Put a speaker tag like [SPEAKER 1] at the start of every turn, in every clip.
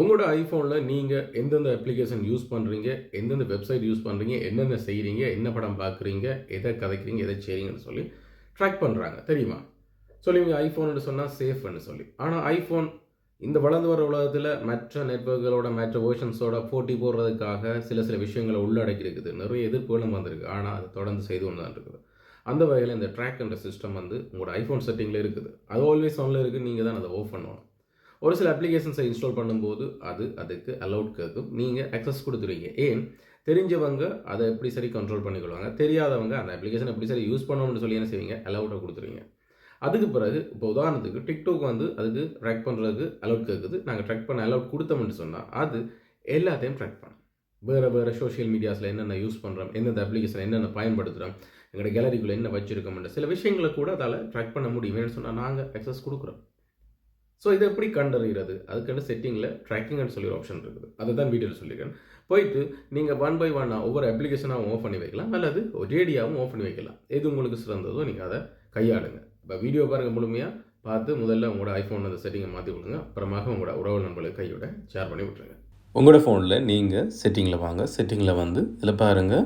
[SPEAKER 1] உங்களோட ஐஃபோனில் நீங்கள் எந்தெந்த அப்ளிகேஷன் யூஸ் பண்ணுறீங்க எந்தெந்த வெப்சைட் யூஸ் பண்ணுறீங்க என்னென்ன செய்கிறீங்க என்ன படம் பார்க்குறீங்க எதை கதைக்கிறீங்க எதை செய்கிறீங்கன்னு சொல்லி ட்ராக் பண்ணுறாங்க தெரியுமா? சொல்லி நீங்கள் ஐஃபோன்னு சொன்னால் சேஃப்னு சொல்லி. ஆனால் ஐஃபோன் இந்த வளர்ந்து வர உலகத்தில் மற்ற நெட்ஒர்க்குகளோட மற்ற வேர்ஷன்ஸோட போட்டி போடுறதுக்காக சில சில விஷயங்களை உள்ளடக்கி இருக்குது நிறைய எதிர்ப்புகளும் வந்திருக்கு. ஆனால் அது தொடர்ந்து செய்து கொண்டு தான் இருக்குது. அந்த வகையில் இந்த ட்ராக்ன்ற சிஸ்டம் வந்து உங்களோட ஐஃபோன் செட்டிங்கில் இருக்குது. அது ஆல்வேஸ் ஆனில் இருக்குது நீங்கள் தான் அதை ஓஃப் பண்ணணும். ஒரு சில அப்ளிகேஷன்ஸை இன்ஸ்டால் பண்ணும்போது அது அதுக்கு அலௌட் கேட்கும். நீங்கள் அக்சஸ் கொடுத்துருவீங்க ஏன்? தெரிஞ்சவங்க அதை எப்படி சரி கண்ட்ரோல் பண்ணிக்கொள்வாங்க? தெரியாதவங்க அந்த அப்ளிகேஷன் எப்படி சரி யூஸ் பண்ணணும்னு சொல்லி என்ன செய்வீங்க? அலௌட்டை கொடுத்துருவீங்க. அதுக்கு பிறகு இப்போ உதாரணத்துக்கு டிக்டாக் வந்து அதுக்கு ட்ராக் பண்ணுறதுக்கு அலௌட் கேட்குது. நாங்கள் ட்ராக் பண்ண அலௌட் கொடுத்தோம்னு சொன்னால் அது எல்லாத்தையும் ட்ராக் பண்ணும் வேறு வேறு சோஷியல் மீடியாஸில் என்னென்ன யூஸ் பண்ணுறோம் எந்தெந்த அப்ளிகேஷன் என்னென்ன பயன்படுத்துகிறோம் எங்களோட கேலரிக்குள்ளே என்ன வச்சுருக்கோம்ன்ற சில விஷயங்களை கூட அதால் ட்ராக் பண்ண முடியும்னு சொன்னால் நாங்கள் அக்சஸ் கொடுக்குறோம். ஸோ இதை எப்படி கண்டறிகிறது? அதுக்கான செட்டிங்கில் ட்ராக்கிங்னு சொல்லி ஒரு ஆப்ஷன் இருக்குது. அதை தான் வீடியோவில் சொல்லியிருக்கேன். போயிட்டு நீங்கள் ஒன் பை ஒன்னாக ஒவ்வொரு அப்ளிகேஷனாகவும் ஓஃப் பண்ணி வைக்கலாம். அல்லது ரேடியாகவும் ஓஃப் பண்ணி வைக்கலாம். எது உங்களுக்கு சிறந்ததோ நீங்கள் அதை கையாளுங்க. இப்போ வீடியோ பாருங்கள் முழுமையாக பார்த்து முதல்ல உங்களோட ஐஃபோன் அந்த செட்டிங்கை மாற்றி விடுங்க. அப்புறமாக உங்களோட உறவு நண்பர்களுக்கு கையோட ஷேர் பண்ணி விட்டுருங்க.
[SPEAKER 2] உங்களோட ஃபோனில் நீங்கள் செட்டிங்கில் வாங்க. செட்டிங்கில் வந்து இதில் பாருங்கள்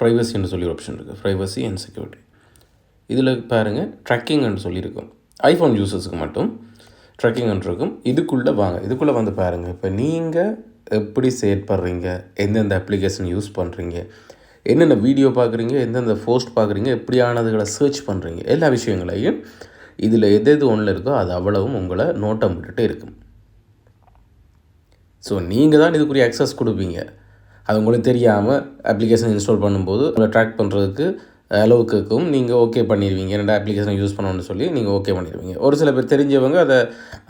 [SPEAKER 2] ப்ரைவசின்னு சொல்லி ஒரு ஆப்ஷன் இருக்குது ப்ரைவசி அண்ட் செக்யூரிட்டி இதில் பாருங்கள் ட்ரக்கிங்னு சொல்லியிருக்கும். ஐஃபோன் யூசர்ஸுக்கு மட்டும் ட்ராக்கிங் இருக்கும். இதுக்குள்ளே வாங்க. இதுக்குள்ளே வந்து பாருங்கள் இப்போ நீங்கள் எப்படி செயற்படுறீங்க? எந்தெந்த அப்ளிகேஷன் யூஸ் பண்ணுறீங்க என்னென்ன வீடியோ பார்க்குறீங்க? எந்தெந்த போஸ்ட் பார்க்குறீங்க? எப்படியானதுகளை சர்ச் பண்ணுறீங்க எல்லா விஷயங்களையும் இதில் எது எது ஒன்றில் இருக்கோ அது அவ்வளவும் உங்களை நோட்டம் விட்டுட்டு இருக்கும். ஸோ நீங்கள் தான் இதுக்குரிய அக்சஸ் கொடுப்பீங்க. அது உங்களுக்கு தெரியாமல் அப்ளிகேஷன் இன்ஸ்டால் பண்ணும்போது உங்களை ட்ராக் பண்ணுறதுக்கு அளவுக்குக்கும் நீங்கள் ஓகே பண்ணிடுவீங்க ரெண்டு அப்ளிகேஷன் யூஸ் பண்ணணும்னு சொல்லி நீங்கள் ஓகே பண்ணிடுவீங்க ஒரு சில பேர் தெரிஞ்சவங்க அதை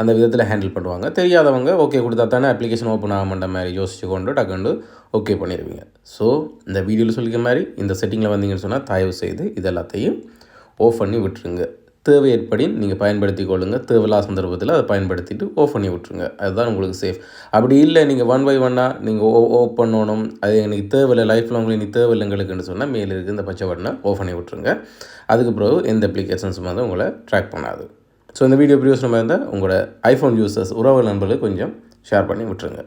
[SPEAKER 2] அந்த விதத்தில் ஹேண்டில் பண்ணுவாங்க. தெரியாதவங்க ஓகே கொடுத்தா தானே அப்ளிகேஷன் ஓப்பன் ஆக மாட்ட மாதிரி யோசிச்சு கொண்டு டக்குண்டு ஓகே பண்ணிடுவீங்க ஸோ இந்த வீடியோவில் சொல்லிக்க மாதிரி இந்த செட்டிங்கில் வந்தீங்கன்னு சொன்னால் தயவு செய்து இது எல்லாத்தையும் ஓஃப் பண்ணி விட்டுருங்க. தேவை ஏற்படி நீங்கள் பயன்படுத்தி கொள்ளுங்கள் தேவையில்லா சந்தர்ப்பத்தில் அதை பயன்படுத்திட்டு ஓஃப் பண்ணி விட்ருங்க அதுதான் உங்களுக்கு சேஃப் அப்படி இல்லை நீங்கள் ஒன் பை ஒன்னாக நீங்கள் ஓ ஓப் பண்ணணும். அது எனக்கு தேவையில்லை லைஃப்பில் உங்களுக்கு இனி தேவையில்லை எங்களுக்குன்னு சொன்னால் மேலே இருக்குது இந்த பச்சை பட்டனை ஆஃப் பண்ணி விட்ருங்க அதுக்கு பிறகு எந்த அப்ளிகேஷன்ஸும் வந்து உங்களை ட்ராக் பண்ணாது. ஸோ இந்த வீடியோ பிரியோசனமாக இருந்தால் உங்களோட ஐஃபோன் யூசர்ஸ் உறவு நண்பர்களுக்கு கொஞ்சம் ஷேர் பண்ணி விட்டுருங்க.